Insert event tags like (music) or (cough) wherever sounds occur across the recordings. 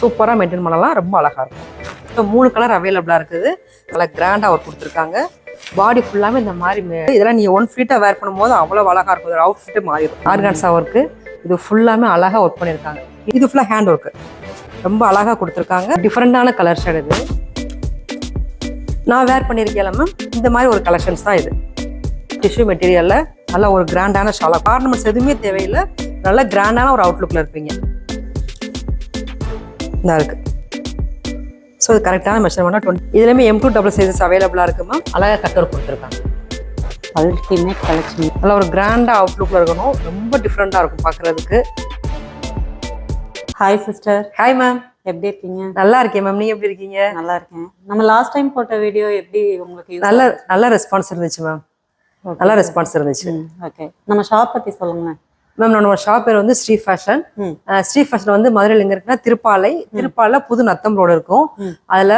சூப்பராக மெயின்டைன் பண்ணலாம். ரொம்ப அழகாக இருக்கும். இப்போ மூணு கலர் அவைலபிளாக இருக்குது. நல்லா கிராண்டாக ஒர்க் கொடுத்துருக்காங்க. பாடி ஃபுல்லாமே இந்த மாதிரி மே- இதெல்லாம் நீங்கள் ஒன் ஃபீட்டாக வேர் பண்ணும்போது அவ்வளோ அழகாக இருக்கும். ஒரு அவுட் ஃபிட்டே மாறிடும் ஆர்கான்ஸா ஒர்க்கு இது ஃபுல்லாமே அழகாக ஒர்க் பண்ணியிருக்காங்க இது ஃபுல்லாக ஹேண்ட் ஒர்க்கு ரொம்ப அழகாக கொடுத்துருக்காங்க. டிஃப்ரெண்ட்டான கலர் ஷேட் இது. நான் வேர் பண்ணியிருக்கேன் மேம் இந்த மாதிரி ஒரு கலெக்ஷன்ஸ் தான் இது. டிஷ்யூ மெட்டீரியலில் நல்லா ஒரு கிராண்டான ஷாலா ஆர்னமெண்ட்ஸ் எதுவுமே தேவையில்லை. நல்லா கிராண்டான ஒரு அவுட்லுக்கில் இருப்பீங்க. இந்த இருக்கு. ஸோ இது கரெக்டான மெஷர்மெண்ட் டுவெண்ட்டி இதுலேயுமே எம் டூ டபுள் சைஸஸ் அவைலபிளாக இருக்கு மேம் அழகாக கட்டர் கொடுத்துருக்காங்க. அல்டிமேட் கலெக்ஷன் நல்ல ஒரு கிராண்டாக அவுட்லுக்கில் இருக்கணும். ரொம்ப டிஃப்ரெண்ட்டாக இருக்கும் பார்க்குறதுக்கு ஹாய் சிஸ்டர் ஹாய் மேம் எப்படி இருக்கீங்க? நல்லா இருக்கேன் மேம் நீங்கள் எப்படி இருக்கீங்க? நல்லா இருக்கேன். நம்ம லாஸ்ட் டைம் போட்ட வீடியோ எப்படி உங்களுக்கு நல்ல நல்ல ரெஸ்பான்ஸ் இருந்துச்சு மேம். நல்ல ரெஸ்பான்ஸ் இருந்துச்சு. ஓகே நம்ம ஷாப் பத்தி சொல்லுங்களேன். மேம் நம்ம ஷாப் பேர் வந்து ஸ்ரீ ஃபேஷன். ஸ்ரீ ஃபேஷன் வந்து மதுரையில் எங்க இருக்குன்னா திருப்பாலை. திருப்பாலைல புது நத்தம் ரோடு இருக்கும். அதுல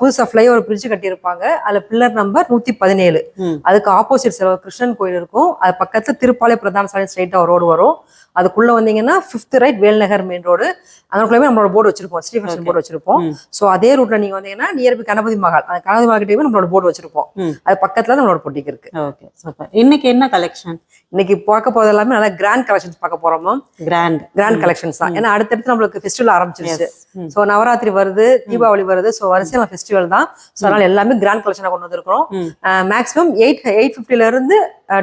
புதுசா ஃப்ளைஓவர் பிரிட்ஜ் கட்டியிருப்பாங்க. அதுல பில்லர் நம்பர் நூத்தி பதினேழு. அதுக்கு ஆப்போசிட் சைடு ஒரு கிருஷ்ணன் கோயில் இருக்கும். அது பக்கத்துல திருப்பாலை பிரதான சாலை ஸ்ட்ரைட்டா ஒரு ரோடு வரும். அதுக்குள்ள வந்தீங்கன்னா fifth right Velnagar main road அதற்குள்ளே நம்மளோட போர்டு வச்சிருப்போம். ஸ்ரீ ஃபேஷன் போர்டு வச்சிருப்போம். ஸோ அதே ரூட்ல நீங்க வந்தீங்கன்னா நியர்பி கணபதி மகால் அந்த கணபதி மகால் நம்மளோட போர்டு வச்சிருப்போம். அது பக்கத்துல நம்மளோட பொட்டிக்கு இருக்கு. ஓகே சூப்பர் இன்னைக்கு என்ன கலெக்ஷன் இன்னைக்கு பார்க்க போறது எல்லாமே நல்லா கிராண்ட் கலெக்ஷன்ஸ் பார்க்க போறோம் கிராண்ட் கிராண்ட் கலெக்ஷன்ஸ் தான். ஏன்னா அடுத்தடுத்து நம்மளுக்கு ஃபெஸ்டிவல் ஆரம்பிச்சிருச்சு. ஸோ நவராத்திரி வருது தீபாவளி வருது. ஸோ வரிசையில் ஃபெஸ்டிவல் தான். ஸோ அதனால எல்லாமே கிராண்ட் கலெக்ஷனாக கொண்டு வந்திருக்கிறோம். மேக்ஸிமம் எயிட் எயிட் ஃபிஃப்டில இருந்து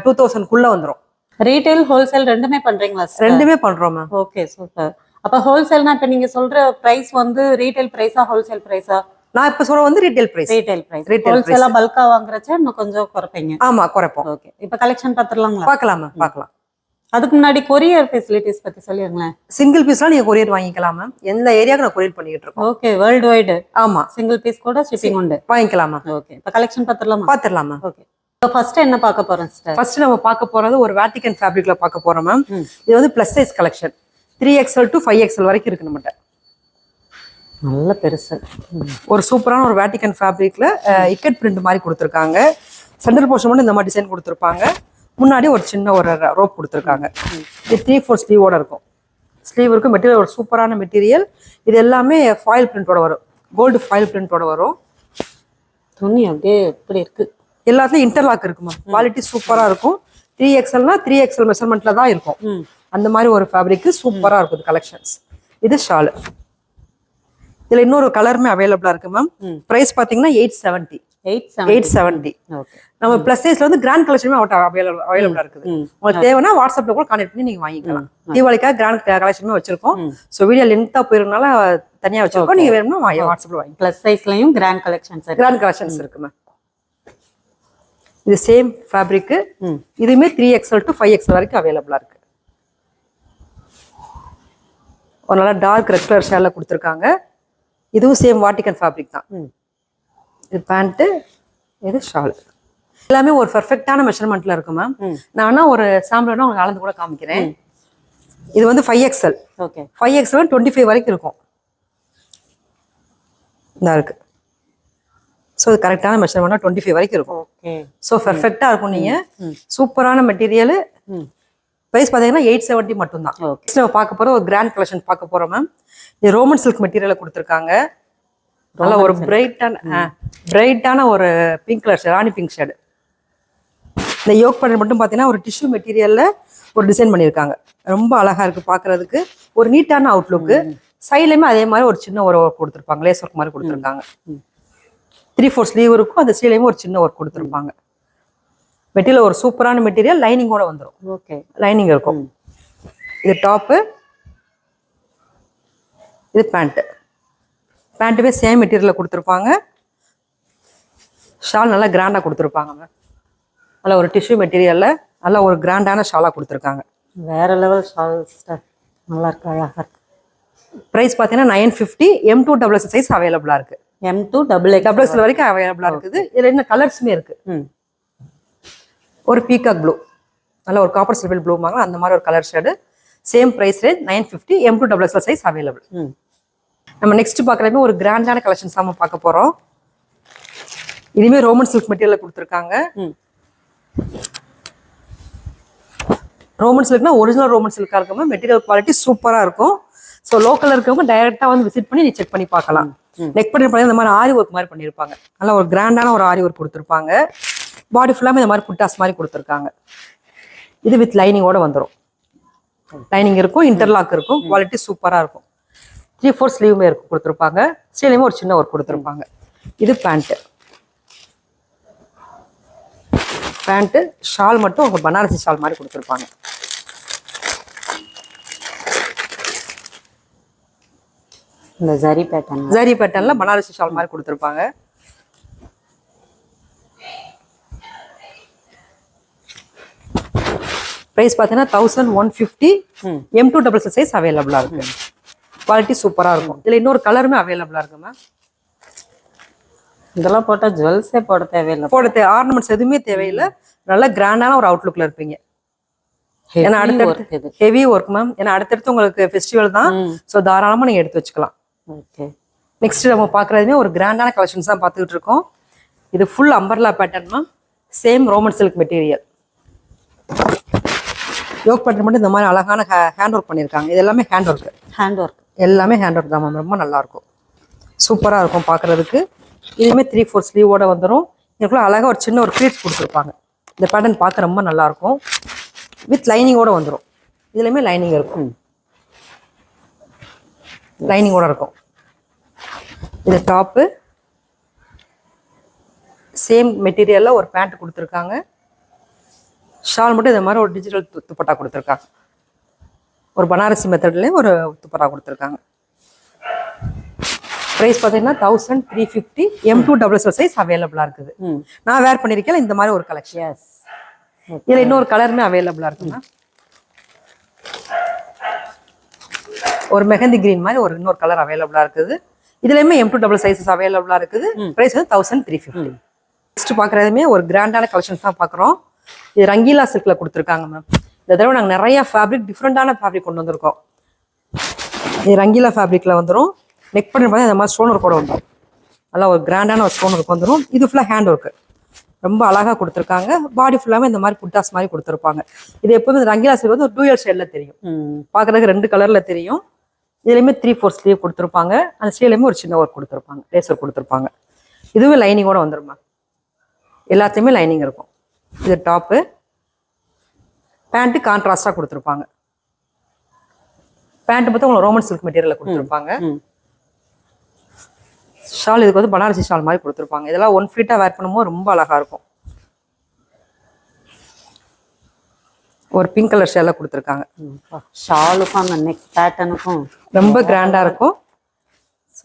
டூ தௌசண்ட்குள்ள வந்துரும். ரீட்டைல் ஹோல்சேல் ரெண்டுமே பண்றீங்களா? ரெண்டுமே பண்றோம் மேம் ஓகே சூப்பர் அப்ப ஹோல்சேல்னா இப்ப நீங்க சொல்ற பிரைஸ் வந்து ரீட்டைல் பிரைஸா ஹோல்சேல் பிரைஸா நான் இப்போ சொல்ற வந்து retail price retail price Retail ஹோல்சேலா பல்கா வாங்குறச்ச இன்னும் கொஞ்சம் குறைப்பீங்க? ஆமா குறைப்போம். ஓகே இப்ப கலெக்ஷன் பாத்துடலாங்களா பார்க்கலாம் மேம் பார்க்கலாம். அதுக்கு முன்னாடி கொரியர் ஃபெசிலிட்டிஸ் பத்தி சொல்லிருங்களேன். சிங்கிள் பீஸ்லாம் நீங்க கொரியர் வாங்கிக்கலாம் மேம் எந்த ஏரியாவுக்கு நான் கொரியர் பண்ணிட்டு இருக்கோம். ஓகே வேர்ல்டு வைடு ஆமா. சிங்கிள் பீஸ் கூட ஷிப்பிங் உண்டு. வாங்கிக்கலாம் ஓகே இப்ப கலெக்ஷன் பாத்துடலாமா பார்த்துடலாம் மேம் ஓகே ஃபர்ஸ்ட் என்ன பார்க்க போறோம் சிஸ்டர் ஃபர்ஸ்ட் நம்ம பார்க்க போறது ஒரு வேட்டிகன் ஃபேப்ரிக்ல பார்க்க போறோம் மேம். இது வந்து plus size collection three XL to five XL வரைக்கும் இருக்கு நம்மகிட்ட. நல்ல பெருசு. ஒரு சூப்பரான ஒரு வேட்டிகன் ஃபேப்ரிக்ல இக்கட் பிரிண்ட் மாதிரி கொடுத்துருக்காங்க. சென்டர் போர்ஷன் மட்டும் இந்த மாதிரி டிசைன் கொடுத்துருப்பாங்க. முன்னாடி ஒரு சின்ன ஒரு ரோப் கொடுத்துருக்காங்க. இது த்ரீ ஃபோர் ஸ்லீவோட இருக்கும். ஸ்லீவ் இருக்கும் மெட்டீரியல் ஒரு சூப்பரான மெட்டீரியல் இது எல்லாமே ஃபாயில் பிரிண்டோட வரும். கோல்டு ஃபாயில் பிரிண்டோட வரும். துணி அப்படியே எப்படி இருக்கு. எல்லாத்துலயும் இன்டர்லாக் இருக்குமா? குவாலிட்டி சூப்பரா இருக்கும். த்ரீ எக்ஸ்எல்னா த்ரீ எக்ஸ்எல் மெஷர்மெண்ட்ல தான் இருக்கும். அந்த மாதிரி ஒரு ஃபேப்ரிக் சூப்பரா இருக்கும் கலெக்ஷன்ஸ் இது ஷால் இதுல இன்னொரு கலருமே அவைலபிளா இருக்கு மேம். பிரைஸ் பாத்தீங்கன்னா eight seventy eight seven eight seventy okay நம்ம பிளஸ் சைஸ்ல வந்து கிராண்ட் கலெக்ஷனுமே அவைலபிள் அவைலபிளா இருக்குது. உங்களுக்கு தேவைன்னா வாட்ஸ்அப்ல கூட கான்டெக்ட் பண்ணி நீங்க வாங்கிக்கலாம். தீபாவளிக்காக கிராண்ட் கலெக்ஷனுமே வச்சிருக்கோம். ஸோ வீடியோ லென்த்தா போயிருந்தனால தனியா வச்சிருக்கோம். நீங்க வேணும்னா வாட்ஸ்அப்ல வாங்கி ப்ளஸ் சைஸ்லயும் கிராண்ட் கலெக்ஷன்ஸ் கிராண்ட் கலெக்ஷன்ஸ் இருக்கு. மேம் இது சேம் ஃபேப்ரிக் ம். இதுவுமே three XL to five XL வரைக்கும் அவைலபிளா இருக்கு. ஒரு நல்லா டார்க் ரெட் கலர் ஷேர்ல கொடுத்துருக்காங்க. இதுவும் சேம் வாட்டிகன் ஃபேப்ரிக் தான். இது பேண்ட்டு இது ஷால் எல்லாமே ஒரு பெர்ஃபெக்டான மெஷர்மெண்ட்ல இருக்கும் மேம். நான் வேணா ஒரு சாம்பிள் வேணா உங்களுக்கு அளந்து கூட காமிக்கிறேன். இது வந்து five XL okay. Five XL twenty five வரைக்கும் இருக்கும். இந்த இருக்கு. ஸோ இது கரெக்டான மெஷர்மெண்ட்னா டுவெண்ட்டி ஃபைவ் வரைக்கும் இருக்கும். ஸோ பெர்ஃபெக்டாக இருக்கும் நீங்கள். சூப்பரான மெட்டீரியல் ப்ரைஸ் பார்த்தீங்கன்னா எயிட் செவன்ட்டி மட்டும்தான். நம்ம பார்க்க போகிற ஒரு கிராண்ட் கலெக்ஷன் பார்க்க போகிறோம் மேம் இது ரோமன் சில்க் மெட்டீரியலை கொடுத்துருக்காங்க. நல்ல ஒரு பிரைட்டான பிரைட்டான ஒரு pink colour shade rani pink shade இந்த யோக் பண்ண மட்டும் பார்த்தீங்கன்னா ஒரு டிஷ்யூ மெட்டீரியலில் ஒரு டிசைன் பண்ணியிருக்காங்க. ரொம்ப அழகாக இருக்குது பார்க்குறதுக்கு. ஒரு நீட்டான அவுட்லுக்கு சைட்லையுமே அதே மாதிரி ஒரு சின்ன ஒரு ஒர்க் கொடுத்துருப்பாங்க. லேஸ் ஒர்க் மாதிரி கொடுத்துருக்காங்க. த்ரீ ஃபோர் ஸ்லீவ் இருக்கும். அந்த ஸ்லீவ்லையுமே ஒரு சின்ன ஒர்க் கொடுத்துருப்பாங்க. மெட்டீரியல் ஒரு சூப்பரான மெட்டீரியல் லைனிங்கோட வந்துடும் ஓகே லைனிங் இருக்கும். இது டாப்பு இது பேண்ட்டு பேண்ட்டுமே சேம் மெட்டீரியலில் கொடுத்துருப்பாங்க. ஷால் நல்லா கிராண்டாக கொடுத்துருப்பாங்க மேம் நல்லா ஒரு டிஷ்யூ மெட்டீரியலில் நல்லா ஒரு கிராண்டான ஷாலாக கொடுத்துருக்காங்க. வேற லெவல் ஷால் நல்லா இருக்கு அழகா இருக்கு. ப்ரைஸ் பார்த்தீங்கன்னா nine fifty M to double size அவைலபிளாக இருக்குது M to double X double XL வரைக்கும் அவைலபிளாக இருக்குது. இதில் என்ன கலர்ஸுமே இருக்குது ஒரு பீகாக் ப்ளூ நல்ல ஒரு காப்பர் சில்வர் ப்ளூ வாங்க அந்த மாதிரி ஒரு colour shade same price range nine fifty M to double XL size available நம்ம நெக்ஸ்ட் பார்க்குறதுமே ஒரு கிராண்டான கலெக்ஷன்ஸ் நம்ம பார்க்க போகிறோம் இதுவுமே ரோமன் சில்க் மெட்டீரியல் கொடுத்துருக்காங்க. ரோமன் சில்க்னா ஒரிஜினல் ரோமன் சில்காக இருக்கும் மெட்டீரியல் குவாலிட்டி சூப்பராக இருக்கும். ஸோ லோக்கல்ல இருக்கவங்க டைரக்டா வந்து விசிட் பண்ணி நீ செக் பண்ணி பார்க்கலாம். நெக் பண்ணி இந்த மாதிரி ஆரி ஒர்க் மாதிரி பண்ணியிருப்பாங்க. நல்லா ஒரு கிராண்டான ஒரு ஆரி ஒர்க் கொடுத்துருப்பாங்க. பாடி ஃபுல்லாமே இந்த மாதிரி புட்டாஸ் மாதிரி கொடுத்துருக்காங்க. இது வித் லைனிங்கோட வந்துடும் லைனிங் இருக்கும் இன்டர்லாக் இருக்கும் குவாலிட்டி சூப்பரா இருக்கும். த்ரீ ஃபோர் ஸ்லீவுமே இருக்கும் கொடுத்துருப்பாங்க. ஸ்லீவ்லையுமே ஒரு சின்ன ஒர்க் கொடுத்துருப்பாங்க. இது பேண்ட்டு பேண்ட்டு ஷால் மட்டும் உங்க பனாரசி ஷால் மாதிரி கொடுத்துருப்பாங்க. இந்த ஜரி பேட்டர்ன் ஜரி பேட்டர்ன்ல பனாரசி ஷால் மாதிரி கொடுத்துருப்பாங்க. ப்ரைஸ் பார்த்தீங்கன்னா thousand one fifty M to double size அவைலபிளாக இருக்கு. குவாலிட்டி சூப்பராக இருக்கும். இதில் இன்னொரு கலருமே அவைலபிளாக இருக்கு மேம் இதெல்லாம் போட்டா ஜுவல்ஸே போட தேவையில்லை. போட தே ஆர்னமெண்ட்ஸ் எதுவுமே தேவையில்லை. நல்ல கிராண்டான ஒரு அவுட்லுக்ல இருப்பீங்க. ஏன்னா அடுத்தடுத்து ஹெவி ஒர்க் மேம் ஏன்னா அடுத்தடுத்து உங்களுக்கு ஃபெஸ்டிவல் தான். ஸோ தாராளமாக நீங்கள் எடுத்து வச்சுக்கலாம். ஓகே நெக்ஸ்ட் நம்ம பார்க்குறதுமே ஒரு கிராண்டான கலெக்ஷன்ஸ் தான் பார்த்துக்கிட்டு இருக்கோம். இது full umbrella pattern same Roman silk material yoke pattern மட்டும் இந்த மாதிரி அழகான ஹேண்ட் ஒர்க் பண்ணியிருக்காங்க. இது எல்லாமே ஹேண்ட் ஒர்க் ஹேண்ட் ஒர்க் எல்லாமே ஹேண்ட் ஒர்க் தான் மேம் ரொம்ப நல்லா இருக்கும். சூப்பராக இருக்கும் பார்க்குறதுக்கு இதுவுமே த்ரீ ஃபோர் ஸ்லீவோட வந்துடும் இதுக்குள்ள அழகாக ஒரு சின்ன ஒரு ப்ளீட்ஸ் கொடுத்துருப்பாங்க. இந்த பேட்டர்ன் பார்க்க ரொம்ப நல்லா இருக்கும். வித் லைனிங்கோட வந்துடும் இதுலையுமே லைனிங் இருக்கும். லைனிங்கோட இருக்கும். இது டாப்பு சேம் மெட்டீரியலில் ஒரு பேண்ட் கொடுத்துருக்காங்க. ஷால் மட்டும் இந்த மாதிரி ஒரு டிஜிட்டல் துப்பட்டா கொடுத்துருக்காங்க. ஒரு பனாரசி மெத்தட்லேயே ஒரு துப்பட்டா கொடுத்துருக்காங்க. ப்ரைஸ் பார்த்தீங்கன்னா thousand three fifty M to double size அவைலபிளாக இருக்குது. நான் வேர் பண்ணியிருக்கேன் இந்த மாதிரி ஒரு கலெக்ஷன் இதில் இன்னொரு கலருமே அவைலபிளாக இருக்குங்க ஒரு மெஹந்தி கிரீன் மாதிரி ஒரு இன்னொரு கலர் அவைலபிளாக இருக்குது. இதுலேயுமே எம் டூ டபுள் சைஸஸ் அவைலபிளாக இருக்குது. ப்ரைஸ் வந்து தௌசண்ட் த்ரீ ஃபிஃப்டி நெக்ஸ்ட் பார்க்குறதுமே ஒரு கிராண்டான கலெக்ஷன்ஸ் தான் பார்க்குறோம் இது ரங்கீலா சில்கில் கொடுத்துருக்காங்க மேம் இந்த தடவை நாங்கள் நிறைய ஃபேப்ரிக் டிஃப்ரெண்டான ஃபேப்ரிக் கொண்டு வந்திருக்கோம். இது ரங்கீலா ஃபேப்ரிக்கில் வந்துடும் நெக் பண்ணி பார்த்தா இந்த மாதிரி ஸ்டோன் ஒர்க் கூட வந்துடும் நல்லா ஒரு கிராண்டான ஒரு ஸ்டோன் ஒர்க் வந்துடும் இது ஃபுல்லாக ஹேண்ட் ஒர்க்கு ரொம்ப அழகாக கொடுத்துருக்காங்க. பாடி ஃபுல்லாமே இந்த மாதிரி புட்டாஸ் மாதிரி கொடுத்துருப்பாங்க. இது எப்பவுமே இந்த ரங்கீலா சில்க் வந்து ஒரு டூயல் ஷேடில் தெரியும். பார்க்குறதுக்கு ரெண்டு கலரில் தெரியும். இதுலேயுமே த்ரீ ஃபோர் ஸ்லீவ் கொடுத்துருப்பாங்க. அந்த ஸ்லீவ்லேயுமே ஒரு சின்ன ஒர்க் கொடுத்துருப்பாங்க. லேஸ் ஒர்க் கொடுத்துருப்பாங்க. இதுவே லைனிங்கோட வந்துருமா எல்லாத்தையுமே லைனிங் இருக்கும். இது டாப்பு பேண்ட்டு கான்ட்ராஸ்டாக கொடுத்துருப்பாங்க. பேண்ட் பார்த்தா உங்களுக்கு ரோமன் சில்க் மெட்டீரியலில் கொடுத்துருப்பாங்க. ஷால் இதுக்கு வந்து பனாரசி ஷால் மாதிரி கொடுத்துருப்பாங்க. இதெல்லாம் ஒன் ஃபீட்டாக வேர் பண்ணும்போது ரொம்ப அழகாக இருக்கும். ஒரு பிங்க் கலர் ஷேலில் கொடுத்துருக்காங்க. ஷாலுக்கும் அந்த நெக் பேட்டர்னுக்கும் ரொம்ப கிராண்டாக இருக்கும்.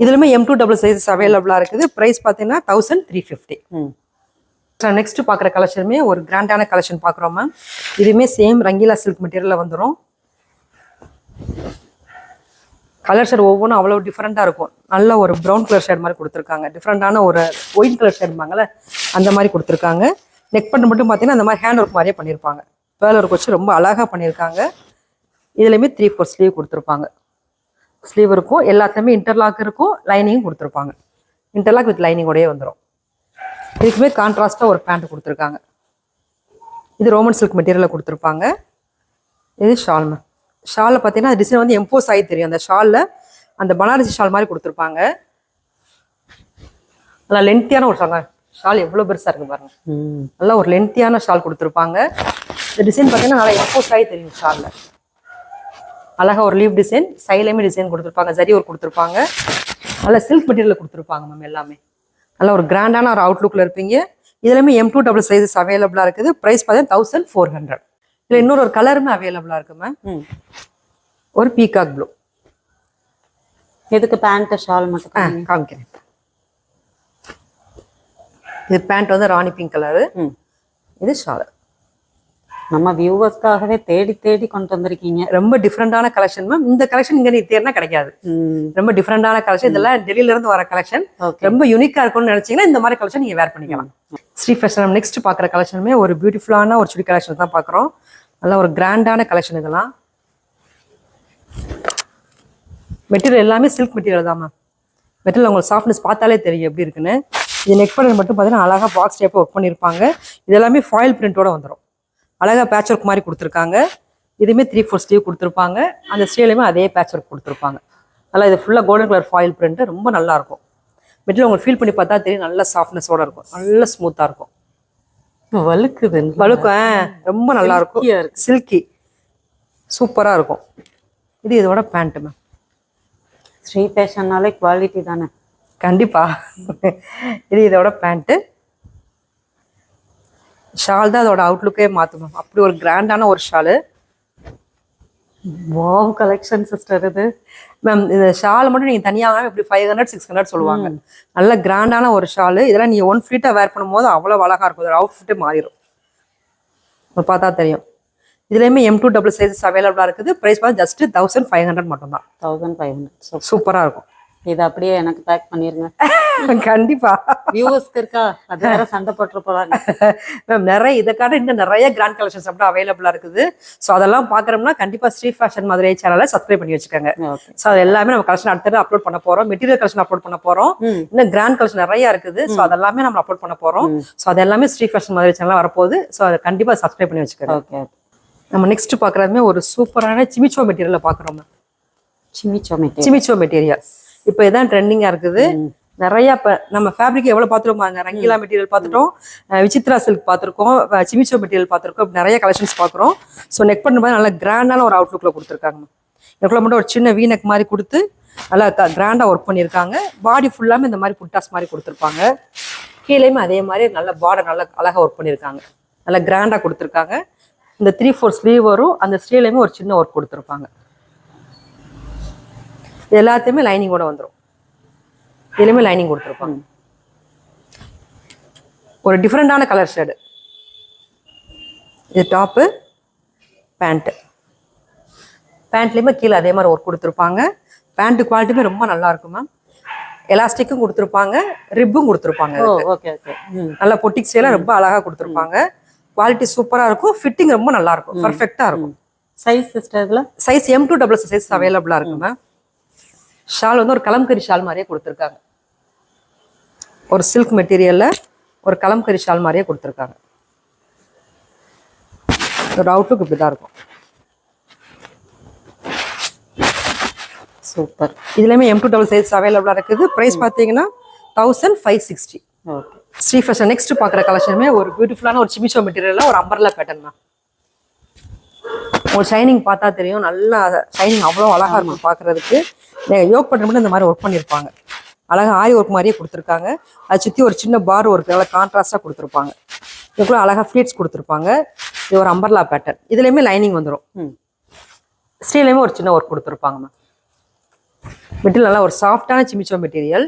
இதுலையுமே எம் டூ டபுள் சைஸஸ் அவைலபிளாக இருக்குது. ப்ரைஸ் பார்த்தீங்கன்னா தௌசண்ட் த்ரீ ஃபிஃப்டி ம். நெக்ஸ்ட் பார்க்குற கலெக்ஷனுமே ஒரு கிராண்டான கலெக்ஷன் பார்க்குறோம் மேம் இதுவுமே சேம் ரங்கீலா சில்க் மெட்டீரியலில் வந்துடும் கலர் ஷேட் ஒவ்வொன்றும் அவ்வளோ டிஃப்ரெண்ட்டாக இருக்கும். நல்ல ஒரு ப்ரௌன் கலர் ஷேட் மாதிரி கொடுத்துருக்காங்க. டிஃப்ரெண்டான ஒரு ஒயிட் கலர் ஷேட்பாங்கல்ல அந்த மாதிரி கொடுத்துருக்காங்க. நெக் பண்ண மட்டும் பார்த்தீங்கன்னா அந்த மாதிரி ஹேண்ட் ஒர்க் மாதிரியே பண்ணியிருப்பாங்க பேர்ல் ஒர்க் வச்சு ரொம்ப அழகாக பண்ணியிருக்காங்க இதுலேயுமே த்ரீ ஃபோர் ஸ்லீவ் கொடுத்துருப்பாங்க. ஸ்லீவ் இருக்கும். எல்லாத்துலேயுமே இன்டர்லாக் இருக்கும். லைனிங்கும் கொடுத்துருப்பாங்க. இன்டர்லாக் வித் லைனிங்கோடயே வந்துடும் இதுக்குமே கான்ட்ராஸ்டாக ஒரு பேண்ட் கொடுத்துருக்காங்க. இது ரோமன் சில்க் மெட்டீரியலில் கொடுத்துருப்பாங்க. இது ஷால் ஷாலில் பார்த்தீங்கன்னா டிசைன் வந்து எம்போஸ் ஆகி தெரியும். அந்த ஷாலில் அந்த பனாரசி ஷால் மாதிரி கொடுத்துருப்பாங்க. நல்லா லென்த்தியான ஒரு ஷால் ஷால் எவ்வளோ பெருசாக இருக்கு பாருங்க. நல்லா ஒரு லென்த்தியான ஷால் கொடுத்துருப்பாங்க. இந்த டிசைன் பார்த்தீங்கன்னா நல்லா எம்போஸ் ஆகி தெரியும் ஷாலில் அழகா ஒரு லீவ் டிசைன் சைட்லேயுமே டிசைன் கொடுத்துருப்பாங்க. ஜரி ஒரு கொடுத்துருப்பாங்க. நல்லா சில்க் மெட்டீரியல் கொடுத்துருப்பாங்க மேம் எல்லாமே. நல்ல ஒரு கிராண்டான ஒரு அவுட்லுக்கில் இருப்பீங்க. இதுலையுமே எம் டூ டபுள் சைஸஸ் அவைலபிளாக இருக்குது. ப்ரைஸ் பார்த்தீங்கன்னா தௌசண்ட் ஃபோர் ஹண்ட்ரட் இதில் இன்னொரு ஒரு கலருமே அவைலபிளாக இருக்கு மேம் ஒரு பீகாக் ப்ளூ எதுக்கு பேண்ட் ஷால் மட்டும். காமிக்கிறேன். இது பேண்ட் வந்து ராணி பிங்க் கலரு இது ஷால் நம்ம வியூவர்ஸ்க்காகவே தேடி தேடி கொண்டு வந்திருக்கீங்க. ரொம்ப டிஃப்ரெண்டான கலெக்ஷன் மேம் இந்த கலெக்ஷன் இங்கே நீ தேடினா கிடைக்காது. ரொம்ப டிஃப்ரெண்டான கலெக்ஷன் இதெல்லாம் டெல்லியில இருந்து வர கலெக்ஷன் ரொம்ப யூனிக்கா இருக்கும்னு நினைச்சீங்கன்னா இந்த மாதிரி கலெக்ஷன் நீங்க வேர் பண்ணிக்கலாம். ஸ்ரீ ஃபேஷன் நெக்ஸ்ட் பாக்குற கலெக்ஷனுமே ஒரு பியூட்டிஃபுல்லான ஒரு சுடி கலெக்ஷன் தான் பாக்குறோம் நல்ல ஒரு கிராண்டான கலெக்ஷன் இதெல்லாம். மெட்டீரியல் எல்லாமே சில்க் மெட்டீரியல் தான் மேம் மெட்டீரியல் உங்களுக்கு சாஃப்ட்னஸ் பார்த்தாலே தெரியும் எப்படி இருக்குன்னு. இது நெக் பண்ணல் மட்டும் பார்த்தீங்கன்னா அழகா பாக்ஸ் டைப் ஒர்க் பண்ணியிருப்பாங்க. இது எல்லாமே ஃபாயில் பிரிண்டோட வந்துடும் அழகா பேட்ச் ஒர்க் மாதிரி கொடுத்துருக்காங்க. இதுவுமே த்ரீ ஃபோர் ஸ்லீவ் கொடுத்துருப்பாங்க. அந்த ஸ்லீவ்லையுமே அதே பேட்ச் ஒர்க் கொடுத்துருப்பாங்க. நல்லா இது ஃபுல்லாக கோல்டன் கலர் ஃபாயில் பிரிண்ட் ரொம்ப நல்லா இருக்கும். மெட்டீரியல் உங்களுக்கு ஃபீல் பண்ணி பார்த்தா தெரியும். நல்ல சாஃப்ட்னஸோட இருக்கும். நல்ல ஸ்மூத்தாக இருக்கும். வழுக்குது. வழுக்கும். ரொம்ப நல்லா இருக்கும். சில்கி சூப்பராக இருக்கும். இது இதோட பேண்ட்டு மேம் ஸ்ரீ ஃபேஷன்னாலே குவாலிட்டி தானே. கண்டிப்பா. இது இதோட பேண்ட்டு ஷால் தான் அதோட அவுட்லுக்கே மாற்றும் மேம் அப்படி ஒரு கிராண்டான ஒரு ஷாலு. வாவ் கலெக்ஷன் சிஸ்டர் இது. மேம் இந்த ஷால் மட்டும் நீங்கள் தனியாக இப்படி ஃபைவ் ஹண்ட்ரட் சிக்ஸ் ஹண்ட்ரட் சொல்லுவாங்க. நல்ல கிராண்டான ஒரு ஷாலு. இதெல்லாம் நீங்கள் ஒன் ஃபிட்டாக வேர் பண்ணும்போது அவ்வளோ அழகாக இருக்கும். இதோட அவுட் ஃபிட்டே மாறிடும் பார்த்தா தெரியும். இதுலேயுமே எம் டூ டபுள் சைஸஸ் அவைலபிளாக இருக்குது. ப்ரைஸ் பார்த்து ஜஸ்ட் தௌசண்ட் ஃபைவ் ஹண்ட்ரட் மட்டும்தான். தௌசண்ட் ஃபைவ் ஹண்ட்ரட் சூப்பராக இருக்கும். இது அப்படியே எனக்கு பேக் பண்ணிருங்க. (laughs) கண்டிப்பா. வியூவர்ஸ்க்கு இருக்கா? அது வேற சண்டை போட்டு போறாங்க. மேம் நிறைய இதைக்கான இன்னும் நிறைய கிராண்ட் கலெக்ஷன்ஸ் அப்படியே அவைலபிளாக இருக்குது. ஸோ அதெல்லாம் பார்க்குறோம்னா கண்டிப்பாக ஸ்ரீ ஃபேஷன் மதுரை சேனலை சப்ஸ்கிரைப் பண்ணி வச்சுக்கோங்க. ஸோ அது எல்லாமே நம்ம கலெக்ஷன் அடுத்தது அப்லோட் பண்ண போகிறோம் மெட்டீரியல் கலெக்ஷன் அப்லோட் பண்ண போகிறோம் ம். இன்னும் கிராண்ட் கலெக்ஷன் நிறைய இருக்குது. ஸோ அதெல்லாமே நம்ம அப்லோட் பண்ண போகிறோம் ஸோ அது எல்லாமே ஸ்ரீ ஃபேஷன் மதுரை சேனலாக வரப்போகுது. ஸோ அதை கண்டிப்பாக சப்ஸ்கிரைப் பண்ணி வச்சுக்கோங்க. ஓகே நம்ம நெக்ஸ்ட் பார்க்குறதுமே ஒரு சூப்பரான சிமிச்சோ மெட்டீரியலில் பார்க்குறோம் மேம். சிமிச்சோ மெட்டீரியல் சிமிச்சோ மெட்டீரியல் இப்போ இதான் ட்ரெண்டிங்காக இருக்குது. நிறைய இப்போ நம்ம ஃபேப்ரிக் எவ்வளோ பார்த்துருக்கோம் பாருங்க. ரங்கீலா மெட்டீரியல் பார்த்துட்டோம். விசித்ரா சில்க் பார்த்துருக்கோம். சிமிச்சோ மெட்டீரியல் பார்த்துருக்கோம். நிறைய கலெக்ஷன்ஸ் பார்க்குறோம். ஸோ நெக் பண்ணும்போது நல்ல கிராண்டான ஒரு அவுட்லுக்கில் கொடுத்துருக்காங்க. இதுக்குள்ள மட்டும் ஒரு சின்ன வீனக் மாதிரி கொடுத்து நல்லா கிராண்டாக ஒர்க் பண்ணியிருக்காங்க. பாடி ஃபுல்லாமே இந்த மாதிரி புட்டாஸ் மாதிரி கொடுத்துருப்பாங்க. கீழேயுமே அதே மாதிரி நல்ல பார்டர் நல்லா அழகாக ஒர்க் பண்ணியிருக்காங்க. நல்லா கிராண்டாக கொடுத்துருக்காங்க. இந்த த்ரீ ஃபோர் ஸ்லீவ் வரும். அந்த ஸ்லீவ்லேயுமே ஒரு சின்ன ஒர்க் கொடுத்துருப்பாங்க. இது எல்லாத்தையுமே லைனிங்கோட வந்துடும் இதுலையுமே லைனிங் கொடுத்துருப்பாங்க. ஒரு டிஃப்ரெண்டான கலர் ஷேடு இது டாப்பு பேண்ட்டு பேண்ட்லேயுமே கீழே அதே மாதிரி ஒர்க் கொடுத்துருப்பாங்க. பேண்ட் குவாலிட்டியுமே ரொம்ப நல்லா இருக்கும் மேம் எலாஸ்டிக்கும் கொடுத்துருப்பாங்க. ரிப்பும் கொடுத்துருப்பாங்க ஓகே ஓகே நல்ல பொட்டிக்ஸ் எல்லாம் ரொம்ப அழகாக கொடுத்துருப்பாங்க. குவாலிட்டி சூப்பராக இருக்கும். ஃபிட்டிங் ரொம்ப நல்லா இருக்கும். பர்ஃபெக்டாக இருக்கும். சைஸ் சிஸ்டர் இதுல size M to double size அவைலபிளாக இருக்கு மேம் ஷால் வந்து ஒரு கலம்கரி ஷால் மாதிரியே கொடுத்துருக்காங்க. ஒரு சில்க் மெட்டீரியலில் ஒரு கலம்கரி ஷால் மாதிரியே கொடுத்துருக்காங்க. ஒரு அவுட்லுக் இப்படி தான் இருக்கும். சூப்பர் இதுலேயுமே எம் டூ டபுள் சைஸ் அவைலபிளாக இருக்குது. ப்ரைஸ் பார்த்தீங்கன்னா thousand five sixty okay Sri fashion next பார்க்குற கலெக்ஷனுமே ஒரு பியூட்டிஃபுல்லான ஒரு சிமிச்சோ மெட்டீரியலில் ஒரு அம்பர்லா பேட்டர்ன் தான். ஒரு ஷைனிங் பார்த்தா தெரியும். நல்லா ஷைனிங் அவ்வளோ அழகாக இருக்கும் பார்க்குறதுக்கு. யோக் பண்ணுற மட்டும் இந்த மாதிரி ஒர்க் பண்ணியிருப்பாங்க அழகா ஆரி ஒர்க் மாதிரியே கொடுத்துருக்காங்க. அதை சுற்றி ஒரு சின்ன பார் ஒர்க் நல்லா கான்ட்ராஸ்டாக கொடுத்துருப்பாங்க. இதுக்குள்ள அழகாக ஃப்ளீட்ஸ் கொடுத்துருப்பாங்க. இது ஒரு அம்பர்லா பேட்டர்ன் இதுலேயுமே லைனிங் வந்துடும் ஸ்டீலையுமே ஒரு சின்ன ஒர்க் கொடுத்துருப்பாங்க மேம் மெட்டீரியல் நல்லா ஒரு சாஃப்டான சிமிச்சோ மெட்டீரியல்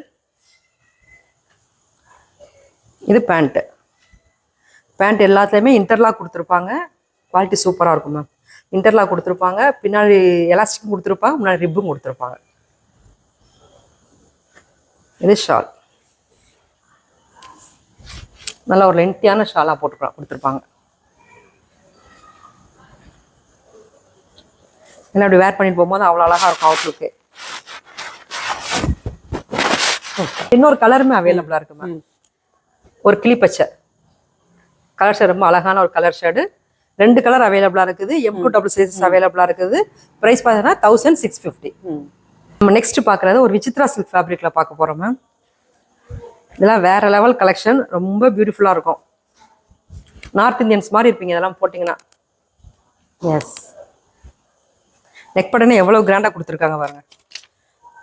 இது பேண்ட்டு பேண்ட் எல்லாத்துலேயுமே இன்டர்லாக் கொடுத்துருப்பாங்க. குவாலிட்டி சூப்பராக இருக்கும் மேம் இன்டர்லாக் கொடுத்துருப்பாங்க பின்னாடி எலாஸ்டிக்கும் கொடுத்துருப்பாங்க முன்னாடி ரிப்பும் கொடுத்துருப்பாங்க. இது ஷால் நல்ல ஒரு லென்த்தியான ஷாலாக போட்டு கொடுத்துருப்பாங்க. ஏன்னா அப்படி வேர் பண்ணிட்டு போகும்போது அவ்வளோ அழகாக இருக்கும் அவுட்லுக்கு இன்னொரு கலருமே அவைலபிளாக இருக்கு மேம் ஒரு கிளி பச்சை கலர் ஷேட் ரொம்ப அழகான ஒரு கலர் ஷேடு ரெண்டு கலர் அவைலபிளாக இருக்குது. எம் டூ டபுள் சைஸஸ் அவைலபிளாக இருக்குது. ப்ரைஸ் பார்த்தீங்கன்னா தௌசண்ட் சிக்ஸ் ஃபிஃப்டி நம்ம நெக்ஸ்ட் பார்க்குறது ஒரு விசித்ரா சில்க் ஃபேப்ரிக்கில் பார்க்க போகிறோம் மேம் இதெல்லாம் வேற லெவல் கலெக்ஷன் ரொம்ப பியூட்டிஃபுல்லாக இருக்கும். நார்த் இந்தியன்ஸ் மாதிரி இருப்பீங்க இதெல்லாம் போட்டிங்கன்னா. எஸ் நெக் பட்டனே எவ்வளோ கிராண்டாக கொடுத்துருக்காங்க பாருங்க.